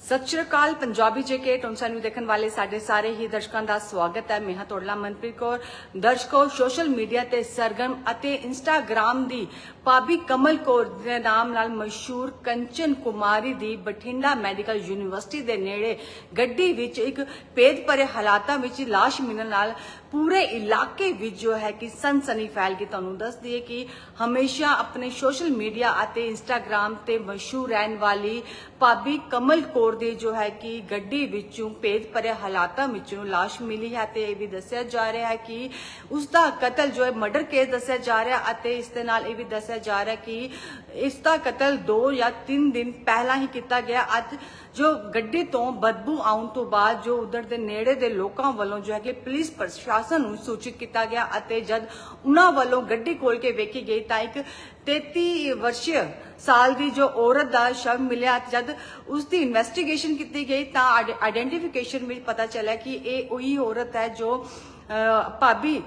ਸਤਿ ਸ਼੍ਰੀ ਅਕਾਲ, ਪੰਜਾਬੀ ਜੇਕੇ ਟੋਨਸਾ ਨੂੰ ਦੇਖਣ ਵਾਲੇ ਸਾਡੇ ਸਾਰੇ ਹੀ ਦਰਸ਼ਕਾਂ ਦਾ ਸਵਾਗਤ ਹੈ। ਮੈਂ ਹਾਂ ਮਨਪ੍ਰੀਤ ਕੌਰ। ਦਰਸ਼ਕੋ, ਸੋਸ਼ਲ ਮੀਡੀਆ ਤੇ ਸਰਗਰਮ ਅਤੇ ਇੰਸਟਾਗ੍ਰਾਮ ਦੀ ਪਾਬੀ ਕਮਲ ਕੌਰ ਦੇ ਨਾਮ ਨਾਲ ਮਸ਼ਹੂਰ ਕੰਚਨ ਕੁਮਾਰੀ ਦੀ ਬਠਿੰਡਾ ਮੈਡੀਕਲ ਯੂਨੀਵਰਸਿਟੀ ਦੇ ਨੇੜੇ ਗੱਡੀ ਵਿੱਚ ਇੱਕ ਭੇਦ ਭਰੇ ਹਾਲਾਤਾਂ ਵਿੱਚ ਲਾਸ਼ ਮਿਲਣ ਨਾਲ ਪੂਰੇ ਇਲਾਕੇ ਵਿੱਚ ਜੋ ਹੈ ਕਿ ਸਨਸਨੀ ਫੈਲ ਗਈ। ਤੁਹਾਨੂੰ ਦੱਸ ਦਈਏ ਕਿ ਹਮੇਸ਼ਾ ਆਪਣੇ ਸੋਸ਼ਲ ਮੀਡੀਆ ਅਤੇ ਇੰਸਟਾਗ੍ਰam ਤੇ ਮਸ਼ਹੂਰ ਰਹਿਣ ਵਾਲੀ ਭਾਬੀ ਕਮਲ ਕੌਰ ਦੀ ਜੋ ਹੈ ਕਿ ਗੱਡੀ ਵਿੱਚੋਂ ਭੇਦ ਭਰੇ ਹਾਲਾਤਾਂ ਵਿੱਚੋਂ ਲਾਸ਼ ਮਿਲੀ ਹੈ ਤੇ ਇਹ ਵੀ ਦੱਸਿਆ ਜਾ ਰਿਹਾ ਹੈ ਕਿ ਉਸ ਦਾ ਕਤਲ ਜੋ ਹੈ ਮਰਡਰ ਕੇਸ ਦੱਸਿਆ ਜਾ ਰਿਹਾ ਅਤੇ ਇਸ ਦੇ ਨਾਲ ਇਹ ਵੀ ਦੱਸਿਆ ਜਾ ਰਿਹਾ ਕਿ ਇਸ ਦਾ ਕਤਲ 2 ਜਾਂ 3 ਦਿਨ ਪਹਿਲਾਂ ਹੀ ਕੀਤਾ ਗਿਆ। ਅੱਜ ਜੋ ਗੱਡੀ ਤੋਂ ਬਦਬੂ ਆਉਣ ਤੋਂ ਬਾਅਦ ਜੋ ਉਧਰ ਦੇ ਨੇੜੇ ਦੇ ਲੋਕਾਂ ਵੱਲੋਂ ਜੋ ਹੈ ਕਿ ਪੁਲਿਸ ਪ੍ਰਸ਼ਾਸਨ ਨੂੰ ਸੂਚਿਤ ਕੀਤਾ ਗਿਆ ਅਤੇ ਜਦ ਉਹਨਾਂ ਵੱਲੋਂ ਗੱਡੀ ਖੋਲ ਕੇ ਵੇਖੀ ਗਈ ਤਾਂ ਇੱਕ 33 ਵਰਸ਼ੀय ਸਾਲ ਦੀ ਜੋ ਔਰਤ ਦਾ ਸ਼ਵ ਮਿਲਿਆ, ਜਦ ਉਸ ਦੀ ਇਨਵੈਸਟੀਗੇਸ਼ਨ ਕੀਤੀ ਗਈ ਤਾਂ ਆਇਡੈਂਟੀਫਿਕੇਸ਼ਨ ਵਿੱਚ ਪਤਾ ਚੱਲਿਆ ਕਿ ਇਹ ਉਹੀ ਔਰਤ ਹੈ ਜੋ ਭਾਬੀ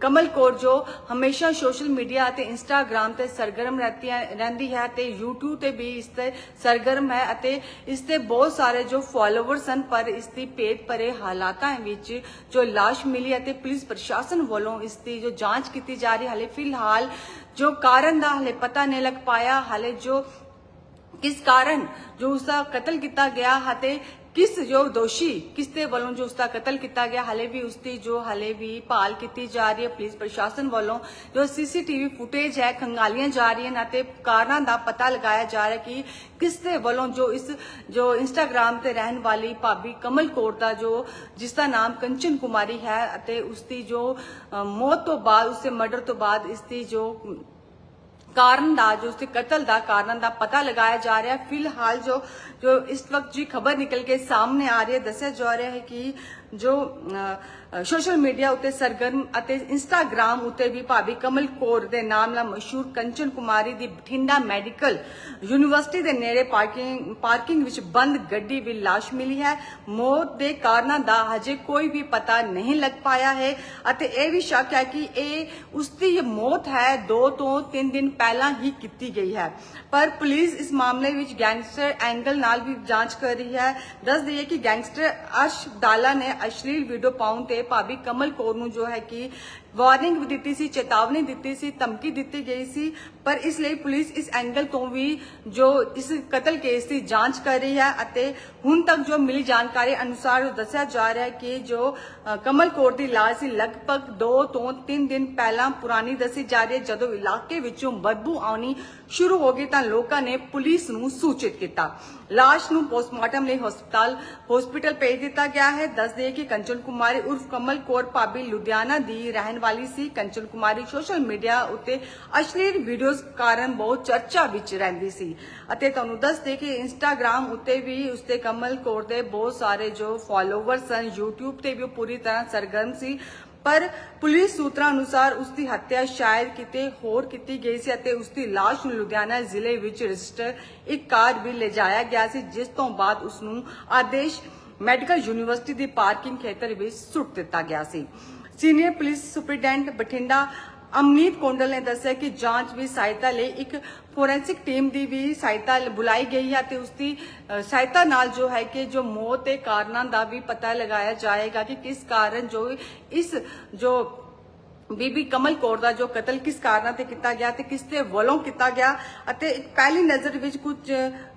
ਕਮਲ ਕੌਰ ਜੋ ਹਮੇਸ਼ਾ ਸੋਸ਼ਲ ਮੀਡੀਆ ਅਤੇ ਇੰਸਟਾਗ੍ਰam ਤੇ ਸਰਗਰਮ ਰਹਿੰਦੀ ਹੈ ਤੇ YouTube ਤੇ ਵੀ ਇਸ ਤੇ ਸਰਗਰਮ ਹੈ ਅਤੇ ਇਸ ਤੇ ਬਹੁਤ ਸਾਰੇ ਜੋ ਫਾਲੋਅਰਸ ਹਨ, ਪਰ ਇਸ ਦੀ ਭੇਦ ਭਰੇ ਹਾਲਾਤਾਂ ਵਿੱਚ ਜੋ ਲਾਸ਼ ਮਿਲੀ ਅਤੇ ਪੁਲਿਸ ਪ੍ਰਸ਼ਾਸਨ ਵੱਲੋਂ ਇਸ ਦੀ ਜੋ ਜਾਂਚ ਕੀਤੀ ਜਾ ਰਹੀ ਹਾਲੇ ਫਿਲਹਾਲ ਜੋ ਕਾਰਨ ਦਾ ਹਾਲੇ ਪਤਾ ਨਹੀਂ ਲੱਗ ਪਾਇਆ, ਹਾਲੇ ਜੋ ਕਿਸ ਕਾਰਨ ਜੋ ਉਸ ਦਾ ਕਤਲ ਕੀਤਾ ਗਿਆ ਅਤੇ ਕਿਸ ਜੋ ਦੋਸ਼ੀ ਕਿਸ ਦੇ ਵੱਲੋਂ ਜੋ ਉਸ ਦਾ ਕਤਲ ਕੀਤਾ ਗਿਆ, ਹਲੇ ਵੀ ਉਸ ਦੀ ਜੋ ਹਲੇ ਵੀ ਭਾਲ ਕੀਤੀ ਜਾ ਰਹੀ ਹੈ, ਪੁਲਿਸ ਪ੍ਰਸ਼ਾਸਨ ਵੱਲੋਂ ਜੋ ਸੀਸੀਟੀਵੀ ਫੁਟੇਜ ਹੈ, ਖੰਗਾਲੀਆਂ ਜਾ ਰਹੀਆਂ ਨੇ ਅਤੇ ਕਾਰਨਾਂ ਦਾ ਪਤਾ ਲਗਾਇਆ ਜਾ ਰਿਹਾ ਕਿ ਕਿਸ ਦੇ ਵੱਲੋਂ ਜੋ ਇਸ ਜੋ ਇੰਸਟਾਗ੍ਰam ਤੇ ਰਹਿਣ ਵਾਲੀ ਭਾਬੀ ਕਮਲ ਕੌਰ ਦਾ ਜੋ ਜਿਸ ਦਾ ਨਾਮ ਕੰਚਨ ਕੁਮਾਰੀ ਹੈ ਅਤੇ ਉਸ ਦੀ ਜੋ ਮੌਤ ਤੋਂ ਬਾਅਦ ਉਸ ਦੇ ਮਰਡਰ ਤੋਂ ਬਾਅਦ ਇਸ ਦੀ ਜੋ ਕਾਰਨ ਦਾ, ਜੋ ਉਸਦੇ ਕਤਲ ਦਾ ਕਾਰਨ ਦਾ ਪਤਾ ਲਗਾਇਆ ਜਾ ਰਿਹਾ ਹੈ। ਫਿਲਹਾਲ ਜੋ ਜੋ ਇਸ ਵਕਤ ਜੀ ਖਬਰ ਨਿਕਲ ਕੇ ਸਾਹਮਣੇ ਆ ਰਹੀ ਹੈ, ਦੱਸਿਆ ਜਾ ਰਿਹਾ ਹੈ ਕਿ ਜੋ ਸੋਸ਼ਲ ਮੀਡੀਆ ਉੱਤੇ ਸਰਗਰਮ ਅਤੇ ਇੰਸਟਾਗ੍ਰam ਉੱਤੇ ਵੀ ਭਾਬੀ ਕਮਲ ਕੌਰ ਦੇ ਨਾਮ ਨਾਲ ਮਸ਼ਹੂਰ ਕੰਚਨ ਕੁਮਾਰੀ ਦੀ ਬਠਿੰਡਾ ਮੈਡੀਕਲ ਯੂਨੀਵਰਸਿਟੀ ਦੇ ਨੇੜੇ ਪਾਰਕਿੰਗ ਪਾਰਕਿੰਗ ਵਿੱਚ ਬੰਦ ਗੱਡੀ ਵਿੱਚ ਲਾਸ਼ ਮਿਲੀ ਹੈ। ਮੌਤ ਦੇ ਕਾਰਨਾਂ ਦਾ ਹਜੇ ਕੋਈ ਵੀ ਪਤਾ ਨਹੀਂ ਲੱਗ ਪਾਇਆ ਹੈ ਅਤੇ ਇਹ ਵੀ ਸ਼ੱਕ ਹੈ ਕਿ ਇਹ, ਉਸ ਦੀ ਮੌਤ ਹੈ 2 ਤੋਂ 3 ਦਿਨ ਪਹਿਲਾਂ ਹੀ ਕੀਤੀ ਗਈ ਹੈ। ਪਰ ਪੁਲਿਸ ਇਸ ਮਾਮਲੇ ਵਿੱਚ ਗੈਂਗਸਟਰ ਐਂਗਲ ਨਾਲ ਵੀ ਜਾਂਚ ਕਰ ਰਹੀ ਹੈ। ਦੱਸ ਦਈਏ ਕਿ ਗੈਂਗਸਟਰ ਅਸ਼ ਦਾਲਾ ਨੇ ਅਸ਼ਲੀਲ ਵੀਡੀਓ ਪਾਉਣ ਤੇ ਭਾਬੀ ਕਮਲ ਕੌਰ ਨੂੰ ਜੋ ਹੈ ਕਿ ਵਾਰਨਿੰਗ ਦਿੱਤੀ ਸੀ, ਚੇਤਾਵਨੀ ਦਿੱਤੀ ਸੀ, ਧਮਕੀ ਦਿੱਤੀ ਗਈ ਸੀ, ਪਰ ਇਸ ਲਈ ਪੁਲਿਸ ਇਸ ਐਂਗਲ ਤੋਂ ਵੀ ਜੋ ਇਸ ਕਤਲ ਕੇਸ ਦੀ ਜਾਂਚ ਕਰ ਰਹੀ ਹੈ ਅਤੇ ਹੁਣ ਤੱਕ ਜੋ ਮਿਲੀ ਜਾਣਕਾਰੀ ਅਨੁਸਾਰ ਉਹ ਦੱਸਿਆ ਜਾ ਰਿਹਾ ਹੈ ਕਿ ਜੋ ਕਮਲ ਕੌਰ ਦੀ ਲਾਸ਼ ਸੀ, ਲਗਭਗ 2 ਤੋਂ 3 ਦਿਨ ਪਹਿਲਾਂ ਪੁਰਾਣੀ ਦੱਸੀ ਜਾ ਰਹੀ ਹੈ, ਜਦੋਂ ਇਲਾਕੇ ਵਿੱਚੋਂ ਬਦਬੂ ਆਉਣੀ ਸ਼ੁਰੂ ਹੋ ਗਈ ਤਾਂ ਲੋਕਾਂ ਨੇ ਪੁਲਿਸ ਨੂੰ ਸੂਚਿਤ ਕੀਤਾ। ਲਾਸ਼ ਨੂੰ ਪੋਸਟਮਾਰਟਮ ਲਈ ਹਸਪਤਾਲ, ਹਸਪੀਟਲ ਭੇਜ ਦਿੱਤਾ ਗਿਆ ਹੈ। ਦੱਸ ਦਈਏ ਕਿ ਕੰਚਨ ਕੁਮਾਰੀ ਉਰਫ ਕਮਲ ਕੌਰ ਭਾਬੀ ਲੁਧਿਆਣਾ ਦੀ ਰਹਿਣ ਵਾਲੀ ਸੀ। ਕੰਚਨ ਕੁਮਾਰੀ ਸੋਸ਼ਲ ਮੀਡੀਆ ਉੱਤੇ ਅਸ਼ਲੀਲ ਵੀਡੀਓਜ਼ ਕਾਰਨ ਬਹੁਤ ਚਰਚਾ ਵਿੱਚ ਰਹਿੰਦੀ ਸੀ ਅਤੇ ਤੁਹਾਨੂੰ ਦੱਸ ਦੇ ਕਿ ਇੰਸਟਾਗ੍ਰam ਉੱਤੇ ਵੀ ਉਸਤੇ ਕਮਲ ਕੌਰ ਦੇ ਬਹੁਤ ਸਾਰੇ ਜੋ ਫਾਲੋਅਰਸ ਸਨ, YouTube ਤੇ ਵੀ ਉਹ ਪੂਰੀ ਤਰ੍ਹਾਂ ਸਰਗਰਮ ਸੀ। ਪਰ ਪੁਲਿਸ ਸੂਤਰਾਂ ਅਨੁਸਾਰ ਉਸ ਦੀ ਹੱਤਿਆ ਸ਼ਾਇਦ ਕਿਤੇ ਹੋਰ ਕੀਤੀ ਗਈ ਸੀ ਅਤੇ ਉਸ ਦੀ ਲਾਸ਼ ਨੂੰ ਲੁਧਿਆਣਾ ਜ਼ਿਲ੍ਹੇ ਵਿੱਚ ਰਜਿਸਟਰ ਇੱਕ ਕਾਰ ਵੀ ਲਿਜਾਇਆ ਗਿਆ ਸੀ, ਜਿਸ ਤੋਂ ਬਾਅਦ ਉਸ ਨੂੰ ਆਦੇਸ਼ ਮੈਡੀਕਲ ਯੂਨੀਵਰਸਿਟੀ ਦੀ ਪਾਰਕਿੰਗ ਖੇਤਰ ਵਿੱਚ ਸੁੱਟ ਦਿੱਤਾ ਗਿਆ ਸੀ। Senior police superintendent Bathinda Amneet Kondal ਨੇ ਦੱਸਿਆ ਕਿ ਜਾਂਚ ਵਿੱਚ ਸਹਾਇਤਾ ਲਈ ਇੱਕ ਫੋਰੈਂਸਿਕ ਟੀਮ ਦੀ ਵੀ ਸਹਾਇਤਾ ਬੁਲਾਈ ਗਈ ਹੈ ਤੇ ਉਸ ਦੀ ਸਹਾਇਤਾ ਨਾਲ ਜੋ ਹੈ ਕਿ ਜੋ ਮੌਤ ਦੇ ਕਾਰਨਾਂ ਦਾ ਵੀ ਪਤਾ ਲਗਾਇਆ ਜਾਏਗਾ ਕਿ ਕਿਸ ਕਾਰਨ ਜੋ ਇਸ, ਜੋ ਬੀਬੀ ਕਮਲ ਕੌਰ ਦਾ ਜੋ ਕਤਲ ਕਿਸ ਕਾਰਨਾਂ ਤੇ ਕੀਤਾ ਗਿਆ ਤੇ ਕਿਸ ਦੇ ਵੱਲੋਂ ਕੀਤਾ ਗਿਆ ਅਤੇ ਪਹਿਲੀ ਨਜ਼ਰ ਵਿੱਚ ਕੁਝ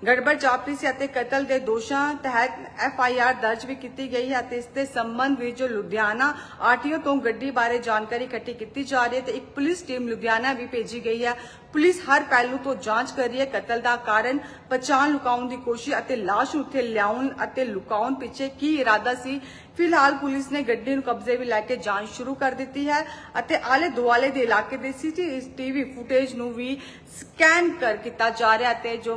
ਗੜਬੜ ਜਾਪਦੀ ਸੀ ਅਤੇ ਕਤਲ ਦੇ ਦੋਸ਼ਾਂ ਤਹਿਤ ਐਫ ਆਈ ਆਰ ਦਰਜ ਵੀ ਕੀਤੀ ਗਈ ਹੈ ਅਤੇ ਇਸ ਦੇ ਸੰਬੰਧ ਵਿੱਚ ਜੋ ਲੁਧਿਆਣਾ ਆਰਟੀਓ ਤੋਂ ਗੱਡੀ ਬਾਰੇ ਜਾਣਕਾਰੀ ਇਕੱਠੀ ਕੀਤੀ ਜਾ ਰਹੀ ਹੈ ਤੇ ਇੱਕ ਪੁਲਿਸ ਟੀਮ ਲੁਧਿਆਣਾ ਵੀ ਭੇਜੀ ਗਈ ਹੈ। ਪੁਲਿਸ ਹਰ ਪਹਿਲੂ ਤੋਂ ਜਾਂਚ ਕਰ ਰਹੀ ਹੈ। ਕਤਲ ਦਾ ਕਾਰਨ, ਪਛਾਣ, ਲੁਕਾਉਣ ਦੀ ਕੋਸ਼ਿਸ਼ ਅਤੇ ਲਾਸ਼ ਨੂੰ ਉੱਥੇ ਲਿਆਉਣ ਅਤੇ ਲੁਕਾਉਣ ਪਿੱਛੇ ਕੀ ਇਰਾਦਾ ਸੀ ਫਿਲਹਾਲ ਪੁਲਿਸ ਨੇ ਗੱਡੀ ਨੂੰ ਕਬਜ਼ੇ ਵਿੱਚ ਲੈ ਕੇ ਜਾਂਚ ਸ਼ੁਰੂ ਕਰ ਦਿੱਤੀ ਹੈ ਅਤੇ ਆਲੇ ਦੁਆਲੇ ਦੇ ਇਲਾਕੇ ਦੇ ਸੀਸੀਟੀਵੀ ਫੁਟੇਜ ਨੂੰ ਵੀ ਸਕੈਨ ਕਰ ਕੀਤਾ ਜਾ ਰਿਹਾ ਤੇ ਜੋ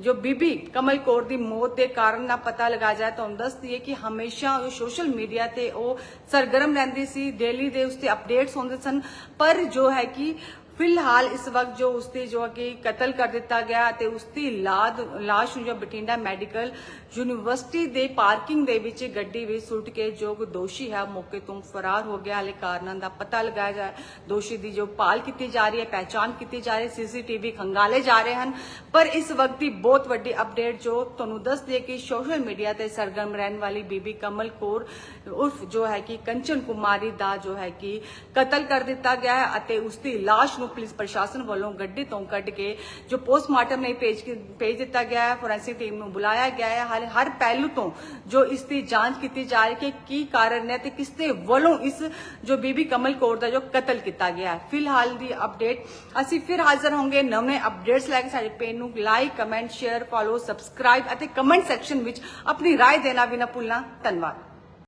ਜੋ ਬੀਬੀ ਕਮਲ ਕੌਰ ਦੀ ਮੌਤ ਦੇ ਕਾਰਨ ਦਾ ਪਤਾ ਲਗਾਇਆ ਜਾਏ ਤਾਂ ਦੱਸਦੀ ਹੈ ਕਿ ਹਮੇਸ਼ਾ ਉਹ ਸੋਸ਼ਲ ਮੀਡੀਆ ਤੇ ਉਹ ਸਰਗਰਮ ਰਹਿੰਦੀ ਸੀ ਡੇਲੀ ਦੇ ਉਸ ਤੇ ਅਪਡੇਟਸ ਹੁੰਦੇ ਸਨ, ਪਰ ਜੋ ਹੈ ਕਿ ਫਿਲਹਾਲ ਇਸ ਵਕਤ ਜੋ ਉਸਦੀ ਜੋ ਕਿ ਕਤਲ ਕਰ ਦਿੱਤਾ ਗਿਆ ਤੇ ਉਸਦੀ ਲਾਦ ਲਾਸ਼ ਨੂੰ ਜੋ ਬਠਿੰਡਾ ਮੈਡੀਕਲ ਯੂਨੀਵਰਸਿਟੀ ਦੇ ਪਾਰਕਿੰਗ ਦੇ ਵਿੱਚ ਗੱਡੀ ਵਿੱਚ ਸੁੱਟ ਕੇ ਜੋ ਦੋਸ਼ੀ ਹੈ ਮੌਕੇ ਤੋਂ ਫਰਾਰ ਹੋ ਗਿਆ। ਹਾਲੇ ਕਾਰਨਾਂ ਦਾ ਪਤਾ ਲਗਾਇਆ ਜਾ ਦੋਸ਼ੀ ਦੀ ਜੋ ਭਾਲ ਕੀਤੀ ਜਾ ਰਹੀ ਹੈ, ਪਹਿਚਾਣ ਕੀਤੀ ਜਾ ਰਹੀ ਹੈ, ਸੀਸੀਟੀਵੀ ਖੰਗਾਲੇ ਜਾ ਰਹੇ ਹਨ। ਪਰ ਇਸ ਵਕਤ ਦੀ ਬਹੁਤ ਵੱਡੀ ਅਪਡੇਟ ਜੋ ਤੁਹਾਨੂੰ ਦੱਸ ਦਈਏ ਕਿ ਸੋਸ਼ਲ ਮੀਡੀਆ ਤੇ ਸਰਗਰਮ ਰਹਿਣ ਵਾਲੀ ਬੀਬੀ ਕਮਲ ਕੌਰ ਉਰਫ ਜੋ ਹੈ ਕਿ ਕੰਚਨ ਕੁਮਾਰੀ ਦਾ ਜੋ ਹੈ ਕਿ ਕਤਲ ਕਰ ਦਿੱਤਾ ਗਿਆ ਹੈ ਅਤੇ ਉਸ ਦੀ ਲਾਸ਼ ਨੂੰ ਪੁਲਿਸ ਪ੍ਰਸ਼ਾਸਨ ਵੱਲੋਂ ਗੱਡੀ ਤੋਂ ਕੱਢ ਕੇ ਜੋ ਪੋਸਟਮਾਰਟਮ ਲਈ ਭੇਜ ਕੇ ਭੇਜ ਦਿੱਤਾ ਗਿਆ ਹੈ ਫੋਰੈਂਸਿਕ ਟੀਮ ਨੂੰ ਬੁਲਾਇਆ ਗਿਆ ਹੈ ਹਾਲੇ ਹਰ ਪਹਿਲੂ ਤੋਂ ਜੋ ਇਸ ਦੀ ਜਾਂਚ ਕੀਤੀ ਜਾ ਰਹੀ ਹੈ ਕਿ ਕੀ ਕਾਰਨ ਹੈ ਤੇ ਕਿਸ ਦੇ ਵੱਲੋਂ ਇਸ ਜੋ ਬੀਬੀ ਕਮਲ ਕੌਰ ਦਾ ਜੋ ਕਤਲ ਕੀਤਾ ਗਿਆ ਹੈ ਫਿਲਹਾਲ ਦੀ ਅਪਡੇਟ ਅਸੀਂ ਫਿਰ ਹਾਜ਼ਰ ਹੋਵਾਂਗੇ ਨਵੇਂ ਅਪਡੇਟਸ ਲੈ ਕੇ ਸਾਡੇ ਪੇਜ ਨੂੰ like comment share follow subscribe ਅਤੇ ਕਮੈਂਟ ਸੈਕਸ਼ਨ ਵਿੱਚ ਆਪਣੀ رائے ਦੇਣਾ ਵੀ ਨਾ ਭੁੱਲਣਾ ਧੰਨਵਾਦ